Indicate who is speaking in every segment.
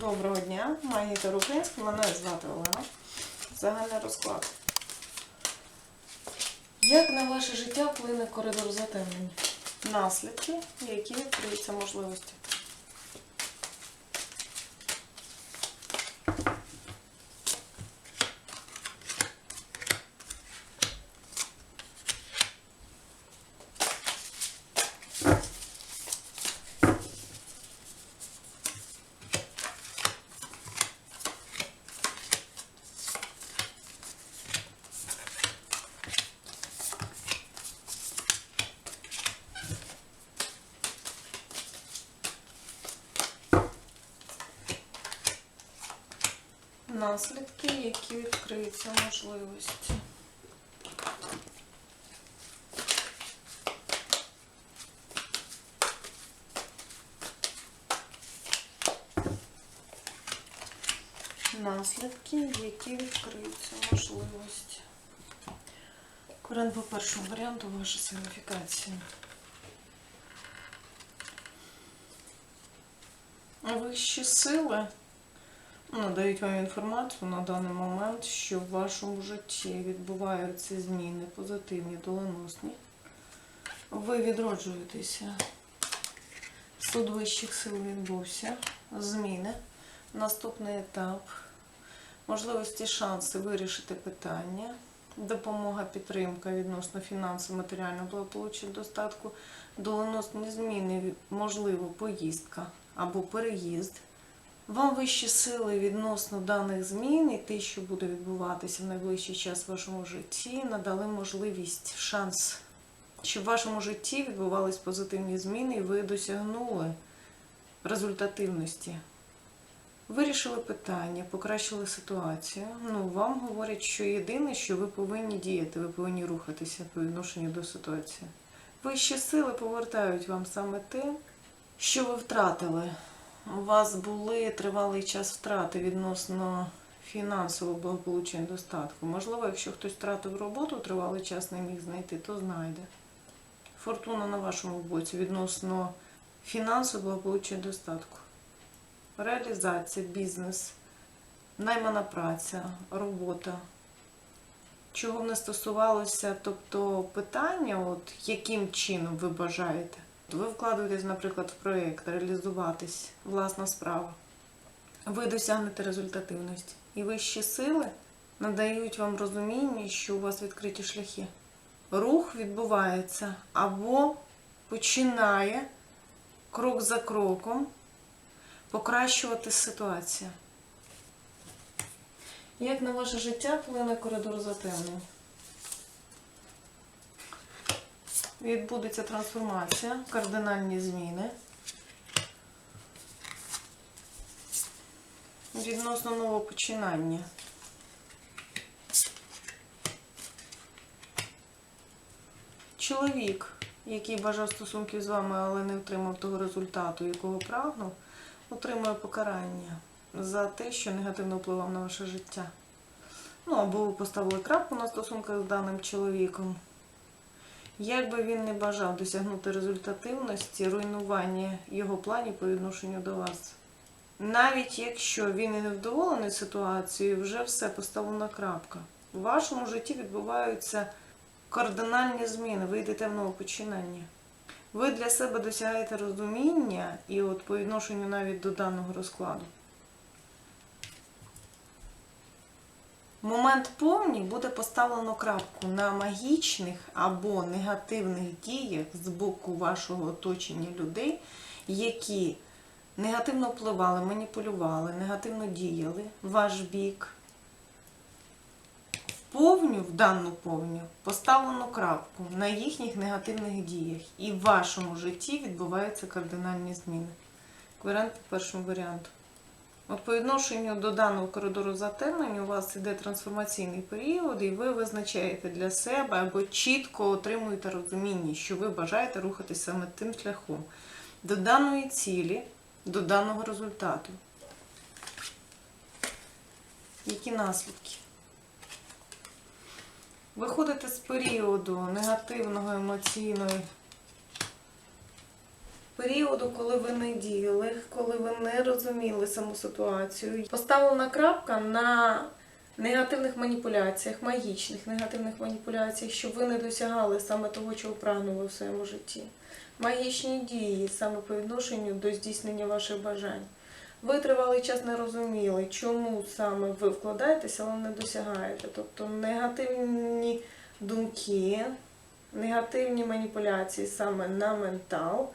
Speaker 1: Доброго дня, магія Тарукинська, мене звати Олена. Загальний розклад. Як на ваше життя вплине коридор затемнень? Наслідки, які відкриються можливості. Наслідки, які відкриються можливості. Наслідки, які відкриються можливості. Варіант по першому варіанту ваша сигніфікація. Вищі сили надають вам інформацію на даний момент, що в вашому житті відбуваються зміни позитивні, доленосні. Ви відроджуєтеся. Суд вищих сил відбувся. Зміни. Наступний етап. Можливості, шанси вирішити питання. Допомога, підтримка відносно фінансів, матеріального благополуччя, достатку, доленосні зміни, можливо, поїздка або переїзд. Вам вищі сили відносно даних змін і те, що буде відбуватися в найближчий час в вашому житті, надали можливість, шанс, щоб в вашому житті відбувались позитивні зміни, і ви досягнули результативності. Вирішили питання, покращили ситуацію. Ну, вам говорять, що єдине, що ви повинні діяти, ви повинні рухатися по відношенню до ситуації. Вищі сили повертають вам саме те, що ви втратили. У вас були тривалий час втрати відносно фінансового благополуччя і достатку. Можливо, якщо хтось втратив роботу, тривалий час не міг знайти, то знайде. Фортуна на вашому боці відносно фінансового благополуччя і достатку. Реалізація, бізнес, наймана праця, робота. Чого б не стосувалося, тобто питання, от яким чином ви бажаєте. Ви вкладуєтесь, наприклад, в проєкт, реалізуватись, власна справа. Ви досягнете результативності. І вищі сили надають вам розуміння, що у вас відкриті шляхи. Рух відбувається або починає крок за кроком покращувати ситуацію. Як на ваше життя вплине коридор затемнень? Відбудеться трансформація, кардинальні зміни. Відносно нового починання. Чоловік, який бажав стосунків з вами, але не отримав того результату, якого прагнув, отримує покарання за те, що негативно впливав на ваше життя. Ну, або ви поставили крапку на стосунках з даним чоловіком. Як би він не бажав досягнути результативності, руйнування його планів по відношенню до вас. Навіть якщо він і не вдоволений ситуацією, вже все поставлена крапка. У вашому житті відбуваються кардинальні зміни, ви йдете в нове починання. Ви для себе досягаєте розуміння і от по відношенню навіть до даного розкладу. Момент повні буде поставлено крапку на магічних або негативних діях з боку вашого оточення людей, які негативно впливали, маніпулювали, негативно діяли ваш бік. В повню, в дану повню, поставлено крапку на їхніх негативних діях. І в вашому житті відбуваються кардинальні зміни. Варіант по першому варіанту. От по відношенню до даного коридору затемнень у вас іде трансформаційний період, і ви визначаєте для себе або чітко отримуєте розуміння, що ви бажаєте рухатися саме тим шляхом до даної цілі, до даного результату. Які наслідки? Виходите з періоду негативного емоційної періоду, коли ви не діяли, коли ви не розуміли саму ситуацію. Поставлена крапка на негативних маніпуляціях, магічних негативних маніпуляціях, щоб ви не досягали саме того, чого прагнули в своєму житті. Магічні дії саме по відношенню до здійснення ваших бажань. Ви тривалий час не розуміли, чому саме ви вкладаєтеся, але не досягаєте. Тобто негативні думки, негативні маніпуляції саме на ментал,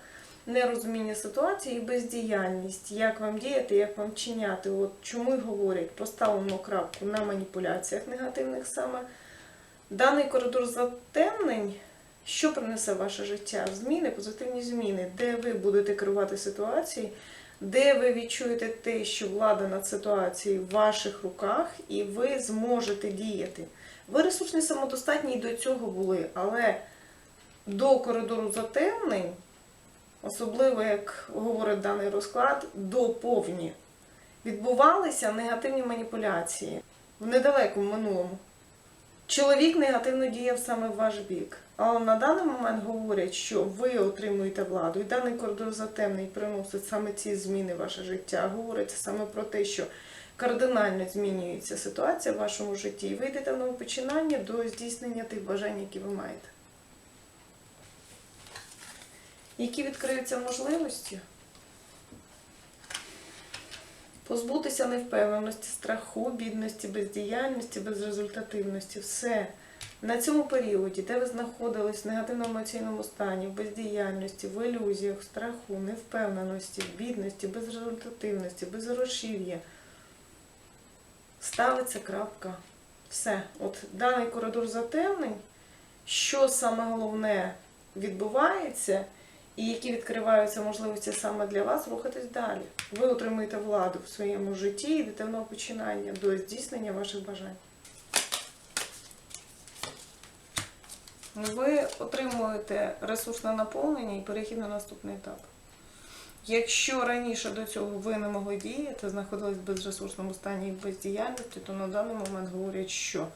Speaker 1: нерозуміння ситуації і бездіяльність, як вам діяти, як вам чиняти. От чому й говорять, поставимо крапку на маніпуляціях негативних саме. Даний коридор затемнень, що принесе ваше життя? Зміни, позитивні зміни, де ви будете керувати ситуацією, де ви відчуєте те, що влада над ситуацією в ваших руках, і ви зможете діяти. Ви ресурсні самодостатні і до цього були, але до коридору затемнень, особливо, як говорить даний розклад, до повні, відбувалися негативні маніпуляції в недалекому минулому. Чоловік негативно діяв саме в ваш бік. Але на даний момент говорять, що ви отримуєте владу, і даний коридор затемний приносить саме ці зміни в ваше життя. Говориться саме про те, що кардинально змінюється ситуація в вашому житті, і ви йдете в нове починання до здійснення тих бажань, які ви маєте. Які відкриються можливості? Позбутися невпевненості, страху, бідності, бездіяльності, безрезультативності. Все. На цьому періоді, де ви знаходились в негативному емоційному стані, в бездіяльності, в ілюзіях, страху, невпевненості, в бідності, безрезультативності, безгрошів'я, ставиться крапка. Все. От даний коридор затемнень, що саме головне відбувається, і які відкриваються можливості саме для вас рухатись далі. Ви отримуєте владу в своєму житті і йдете починання до здійснення ваших бажань. Ви отримуєте ресурсне наповнення і перехід на наступний етап. Якщо раніше до цього ви не могли діяти, знаходились в безресурсному стані і бездіяльності, то на даний момент говорять, що,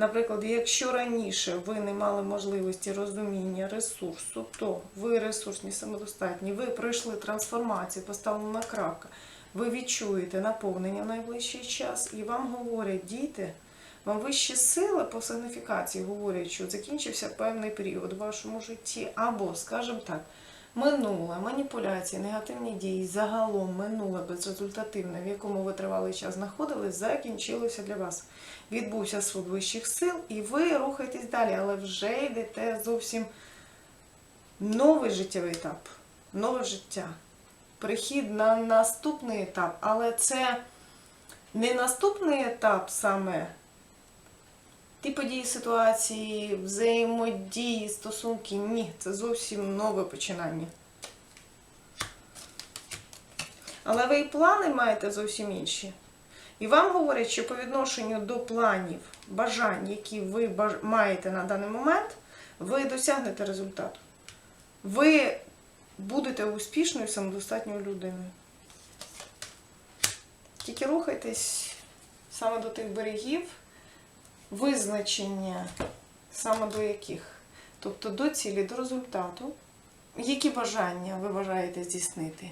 Speaker 1: наприклад, якщо раніше ви не мали можливості розуміння ресурсу, то ви ресурсні, самодостатні, ви пройшли трансформацію, поставлена крапка, ви відчуєте наповнення в найближчий час, і вам говорять, діти. Вам вищі сили по сигніфікації говорять, що закінчився певний період в вашому житті, або, скажімо так, минуле, маніпуляції, негативні дії, загалом минуле безрезультативне, в якому ви тривалий час знаходились, закінчилося для вас. Відбувся суд вищих сил, і ви рухаєтесь далі, але вже йдете зовсім новий життєвий етап, нове життя. Прихід на наступний етап, але це не наступний етап саме ті події, ситуації, взаємодії, стосунки. Ні, це зовсім нове починання. Але ви і плани маєте зовсім інші. І вам говорять, що по відношенню до планів, бажань, які ви маєте на даний момент, ви досягнете результату. Ви будете успішною самодостатньою людиною. Тільки рухайтесь саме до тих берегів, визначення саме до яких. Тобто до цілі, до результату. Які бажання ви бажаєте здійснити?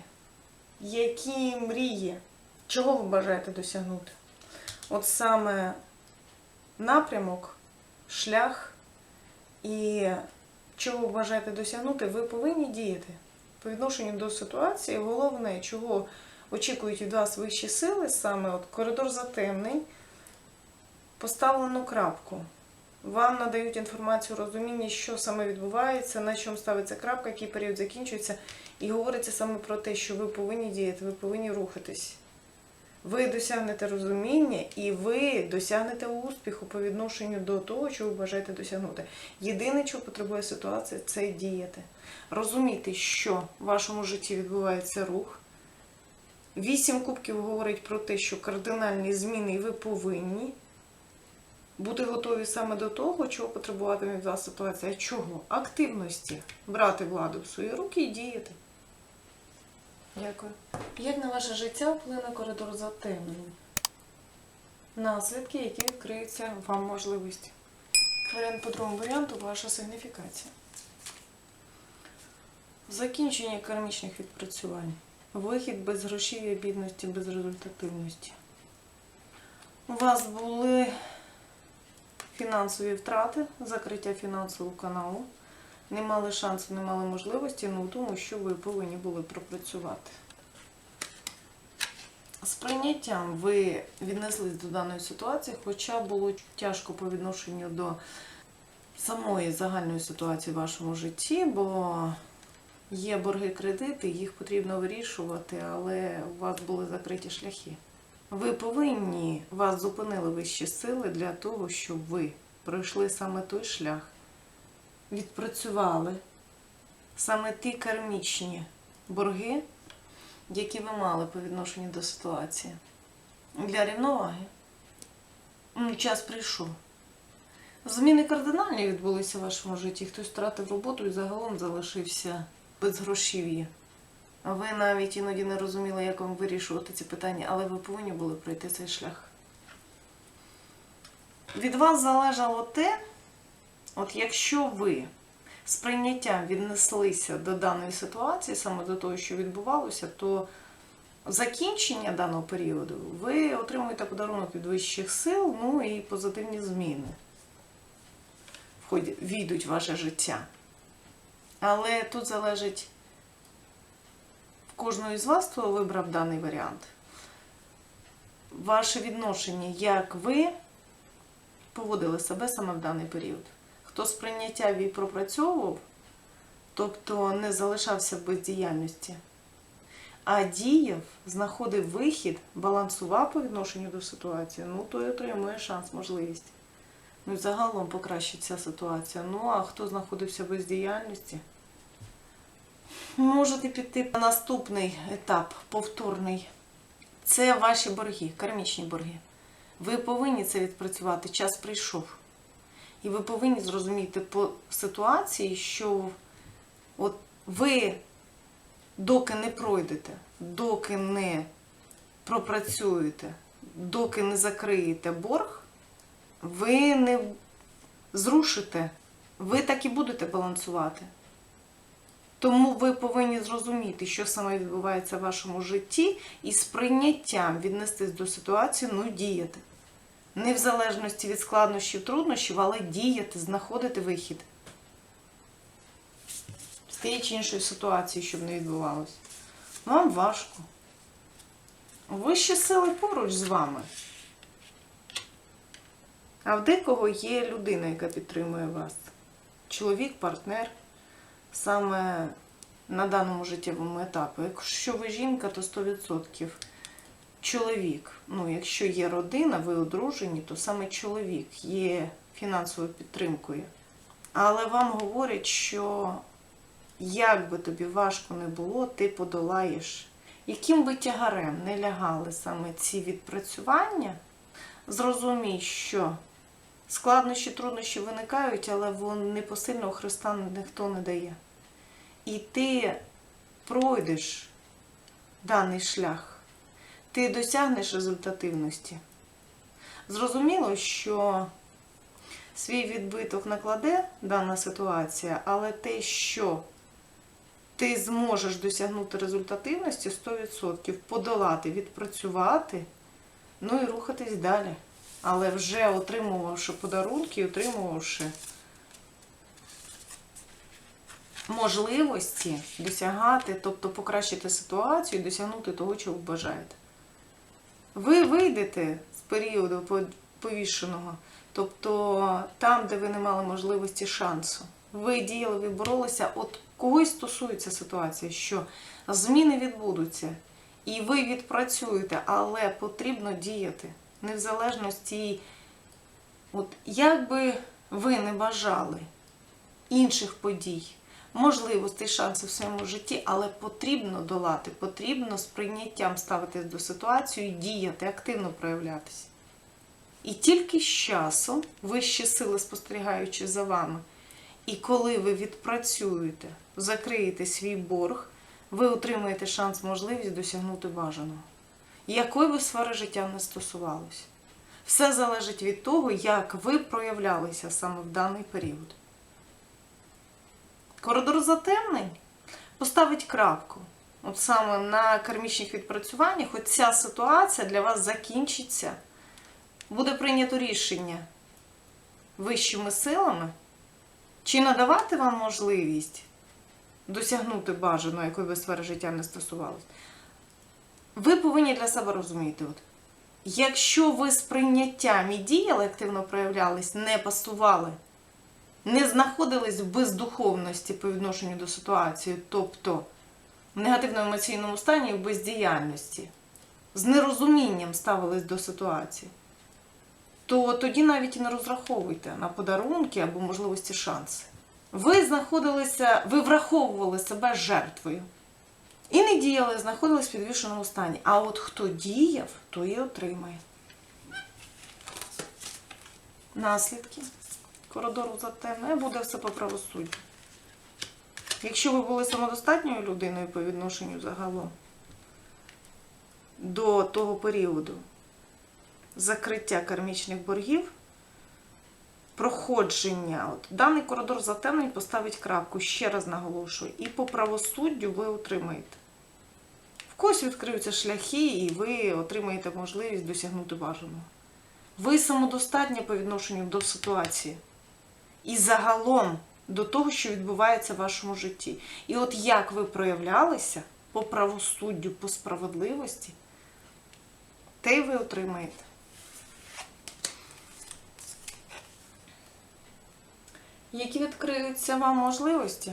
Speaker 1: Які мрії? Чого ви бажаєте досягнути? От саме напрямок, шлях і чого ви бажаєте досягнути, ви повинні діяти по відношенню до ситуації. Головне, чого очікують від вас вищі сили, саме от коридор затемнень, поставлену крапку. Вам надають інформацію, розуміння, що саме відбувається, на чому ставиться крапка, який період закінчується. І говориться саме про те, що ви повинні діяти, ви повинні рухатись. Ви досягнете розуміння і ви досягнете успіху по відношенню до того, чого ви бажаєте досягнути. Єдине, чого потребує ситуація, це діяти. Розуміти, що в вашому житті відбувається рух. Вісім кубків говорить про те, що кардинальні зміни ви повинні бути готові саме до того, чого потребуватиме від вас ситуація. Чого? Активності. Брати владу в свої руки і діяти. Дякую. Як на ваше життя вплине коридор затемнень? Наслідки, які відкриються вам можливості. Варіант по другому варіанту ваша сигніфікація. Закінчення кармічних відпрацювань. Вихід без грошів'я, бідності, без результативності. У вас були фінансові втрати, закриття фінансового каналу. Не мали шансу, не мали можливості, ну тому що ви повинні були пропрацювати. З прийняттям ви віднеслись до даної ситуації, хоча було тяжко по відношенню до самої загальної ситуації в вашому житті, бо є борги кредити, їх потрібно вирішувати, але у вас були закриті шляхи. Ви повинні, вас зупинили вищі сили для того, щоб ви пройшли саме той шлях, відпрацювали саме ті кармічні борги, які ви мали по відношенню до ситуації. Для рівноваги. Ну, Час прийшов. Зміни кардинальні відбулися в вашому житті. Хтось втратив роботу і загалом залишився без грошів'я. Ви навіть іноді не розуміли, як вам вирішувати ці питання, але ви повинні були пройти цей шлях. Від вас залежало те, от якщо ви з прийняттям віднеслися до даної ситуації, саме до того, що відбувалося, то закінчення даного періоду ви отримуєте подарунок від вищих сил, ну і позитивні зміни війдуть в ваше життя. Але тут залежить кожного із вас, хто вибрав даний варіант, ваше відношення, як ви поводили себе саме в даний період. Хто з прийняття і пропрацьовував, тобто не залишався в бездіяльності, а діяв, знаходив вихід, балансував по відношенню до ситуації, ну той отримує шанс, можливість. Ну і загалом покращиться ситуація. Ну а хто знаходився в бездіяльності, можете піти на наступний етап, повторний. Це ваші борги, кармічні борги. Ви повинні це відпрацювати, час прийшов. І ви повинні зрозуміти по ситуації, що от ви, доки не пройдете, доки не пропрацюєте, доки не закриєте борг, ви не зрушите, ви так і будете балансувати. Тому ви повинні зрозуміти, що саме відбувається в вашому житті, і з прийняттям віднестись до ситуації, ну діяти. Не в залежності від складнощів, труднощів, але діяти, знаходити вихід. З тієї чи іншої ситуації, щоб не відбувалося. Вам важко. Вищі сили поруч з вами. А в декого є людина, яка підтримує вас. Чоловік, партнер, саме на даному життєвому етапі. Якщо ви жінка, то 100% чоловік. Ну, якщо є родина, ви одружені, то саме чоловік є фінансовою підтримкою. Але вам говорять, що як би тобі важко не було, ти подолаєш. Яким би тягарем не лягали саме ці відпрацювання, зрозумій, що складнощі, труднощі виникають, але вони посильного Христа ніхто не дає. І ти пройдеш даний шлях, ти досягнеш результативності. Зрозуміло, що свій відбиток накладе дана ситуація, але те, що ти зможеш досягнути результативності 100%, подолати, відпрацювати, ну і рухатись далі. Але вже отримувавши подарунки, отримувавши можливості досягати, тобто покращити ситуацію досягнути того, чого ви бажаєте. Ви вийдете з періоду повішеного, тобто там, де ви не мали можливості шансу. Ви діяли, ви боролися, от когось стосується ситуація, що зміни відбудуться, і ви відпрацюєте, але потрібно діяти. Не в залежності, от як би ви не бажали інших подій, можливостей, шансів в своєму житті, але потрібно долати, потрібно з прийняттям ставитись до ситуації, діяти, активно проявлятися. І тільки з часом вищі сили спостерігаючи за вами, і коли ви відпрацюєте, закриєте свій борг, ви отримаєте шанс, можливість досягнути бажаного. Якої би сфери життя не стосувалося. Все залежить від того, як ви проявлялися саме в даний період. Коридор затемнень. Поставить крапку. От саме на кармічних відпрацюваннях, от ця ситуація для вас закінчиться. Буде прийнято рішення вищими силами, чи надавати вам можливість досягнути бажаного, якої би сфери життя не стосувалось. Ви повинні для себе розуміти, от, якщо ви з прийняттям і діяли, активно проявлялись, не пасували, не знаходились в бездуховності по відношенню до ситуації, тобто в негативному емоційному стані в бездіяльності, з нерозумінням ставились до ситуації, то тоді навіть і не розраховуйте на подарунки або можливості шанси. Ви знаходилися, ви враховували себе жертвою. І не діяли, знаходились в підвішеному стані. А от хто діяв, то і отримає. Наслідки коридору затемне буде все по правосуддю. Якщо ви були самодостатньою людиною по відношенню загалом до того періоду закриття кармічних боргів, проходження, от даний коридор затемнень поставить крапку, ще раз наголошую, і по правосуддю ви отримаєте. В когось відкриються шляхи, і ви отримаєте можливість досягнути бажаного. Ви самодостатні по відношенню до ситуації. І загалом до того, що відбувається в вашому житті. І от як ви проявлялися по правосуддю, по справедливості, те й ви отримаєте. Які відкриються вам можливості?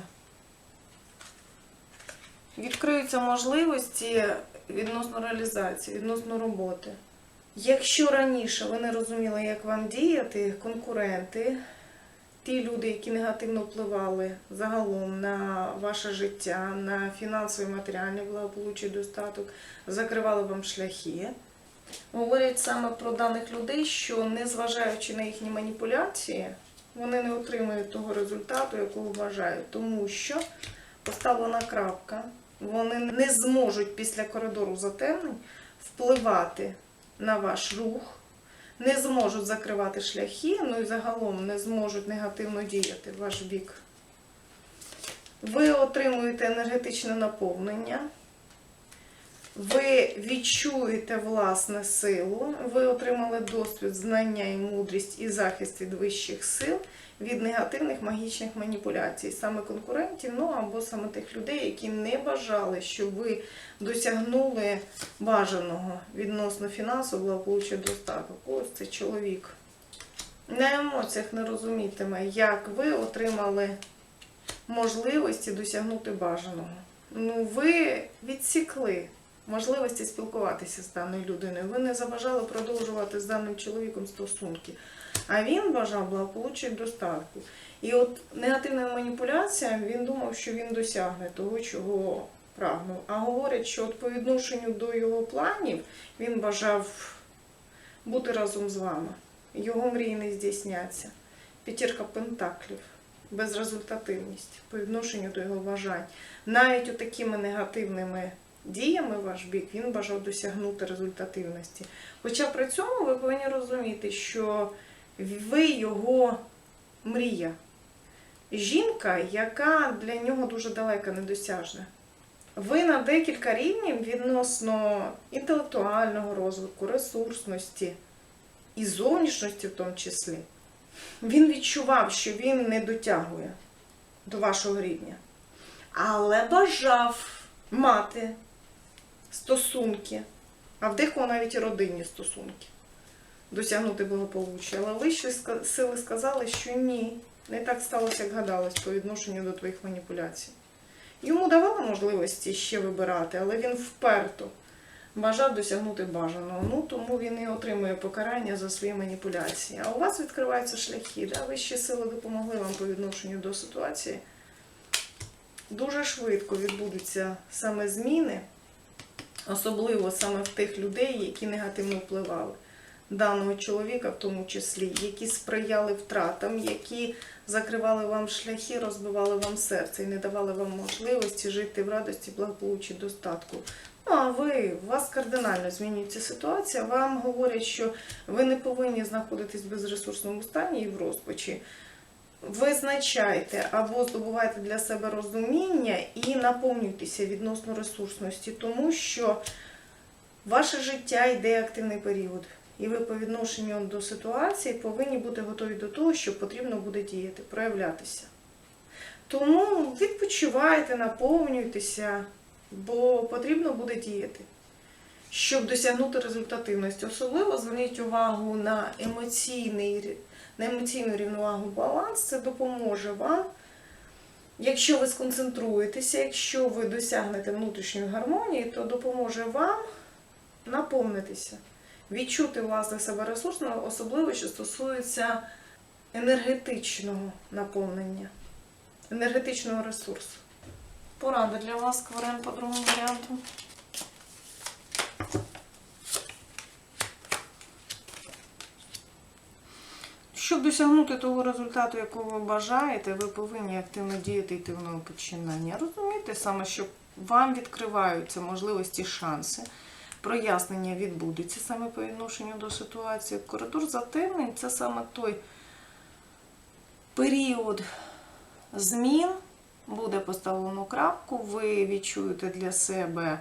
Speaker 1: Відкриються можливості відносно реалізації, відносно роботи. Якщо раніше ви не розуміли, як вам діяти, конкуренти, ті люди, які негативно впливали загалом на ваше життя, на фінансове матеріальне благополуччя і достаток, закривали вам шляхи. Говорять саме про даних людей, що незважаючи на їхні маніпуляції, вони не отримують того результату, якого вважають, тому що поставлена крапка, вони не зможуть після коридору затемнень впливати на ваш рух, не зможуть закривати шляхи, ну і загалом не зможуть негативно діяти в ваш бік. Ви отримуєте енергетичне наповнення. Ви відчуєте власне силу, ви отримали досвід, знання і мудрість і захист від вищих сил від негативних магічних маніпуляцій, саме конкурентів, ну або саме тих людей, які не бажали, щоб ви досягнули бажаного відносно фінансу, благополуччя достаток. Ось це чоловік. На емоціях не розумітиме, як ви отримали можливості досягнути бажаного. Ну, ви відсікли можливості спілкуватися з даною людиною. Ви не забажали продовжувати з даним чоловіком стосунки. А він бажав благополуччя і достатку. І от негативним маніпуляціям він думав, що він досягне того, чого прагнув. А говорять, що от по відношенню до його планів він бажав бути разом з вами. Його мрії не здійсняться. П'ятірка пентаклів, безрезультативність по відношенню до його бажань. Навіть такими негативними діями ваш бік він бажав досягнути результативності. Хоча при цьому ви повинні розуміти, що ви його мрія. Жінка, яка для нього дуже далека, недосяжна. Ви на декілька рівнів відносно інтелектуального розвитку, ресурсності і зовнішності, в тому числі, він відчував, що він не дотягує до вашого рівня. Але бажав мати стосунки, а в декого навіть і родинні стосунки досягнути благополуччя. Але вищі сили сказали, що ні, не так сталося, як гадалось по відношенню до твоїх маніпуляцій. Йому давали можливості ще вибирати, але він вперто бажав досягнути бажаного. Ну тому він і отримує покарання за свої маніпуляції. А у вас відкриваються шляхи. Да? Вищі сили допомогли вам по відношенню до ситуації. Дуже швидко відбудуться саме зміни, особливо саме в тих людей, які негативно впливали. Даного чоловіка, в тому числі, які сприяли втратам, які закривали вам шляхи, розбивали вам серце і не давали вам можливості жити в радості, благополуччі, достатку. Ну, а ви, у вас кардинально змінюється ситуація. Вам говорять, що ви не повинні знаходитись в безресурсному стані і в розпачі. Визначайте або здобувайте для себе розуміння і наповнюйтеся відносно ресурсності, тому що ваше життя йде активний період. І ви по відношенню до ситуації повинні бути готові до того, що потрібно буде діяти, проявлятися. Тому відпочивайте, наповнюйтеся, бо потрібно буде діяти, щоб досягнути результативності. Особливо зверніть увагу на емоційний, на емоційну рівновагу баланс. Це допоможе вам, якщо ви сконцентруєтеся, якщо ви досягнете внутрішньої гармонії, то допоможе вам наповнитися, відчути власне себе ресурсно, особливо що стосується енергетичного наповнення, енергетичного ресурсу. Порада для вас, Кварен, по другому варіанту. Щоб досягнути того результату, якого ви бажаєте, ви повинні активно діяти йти в нове починання. Розумієте саме, що вам відкриваються можливості, шанси, прояснення відбудеться саме по відношенню до ситуації. Коридор затемнень це саме той період змін, буде поставлено крапку, ви відчуєте для себе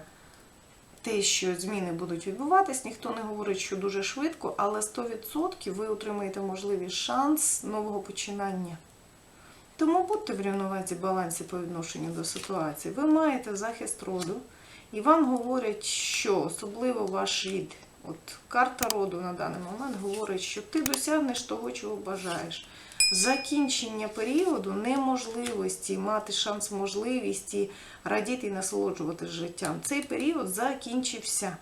Speaker 1: те, що зміни будуть відбуватись, ніхто не говорить, що дуже швидко, але 100% ви отримаєте можливий шанс нового починання. Тому будьте в рівновазі балансі по відношенню до ситуації. Ви маєте захист роду, і вам говорять, що особливо ваш рід, от карта роду на даний момент говорить, що ти досягнеш того, чого бажаєш. Закінчення періоду неможливості мати шанс можливості радіти і насолоджуватися життям. Цей період закінчився.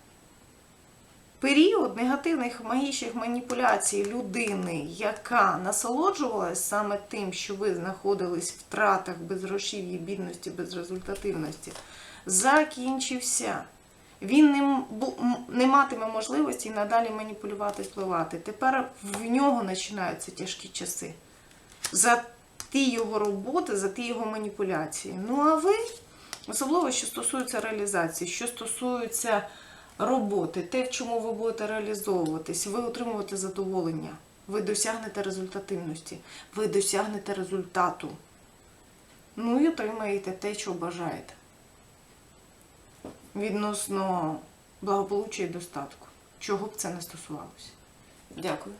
Speaker 1: Період негативних магічних маніпуляцій людини, яка насолоджувалась саме тим, що ви знаходились в втратах, безгрошів'ї, бідності, безрезультативності, закінчився. Він не, не матиме можливості надалі маніпулювати, впливати. Тепер в нього починаються тяжкі часи. За ті його роботи, за ті його маніпуляції. Ну а ви, особливо, що стосується реалізації, що стосується роботи, те, в чому ви будете реалізовуватись, ви отримуєте задоволення, ви досягнете результативності, ви досягнете результату. Ну і отримаєте те, що бажаєте. Відносно благополуччя і достатку. Чого б це не стосувалося. Дякую.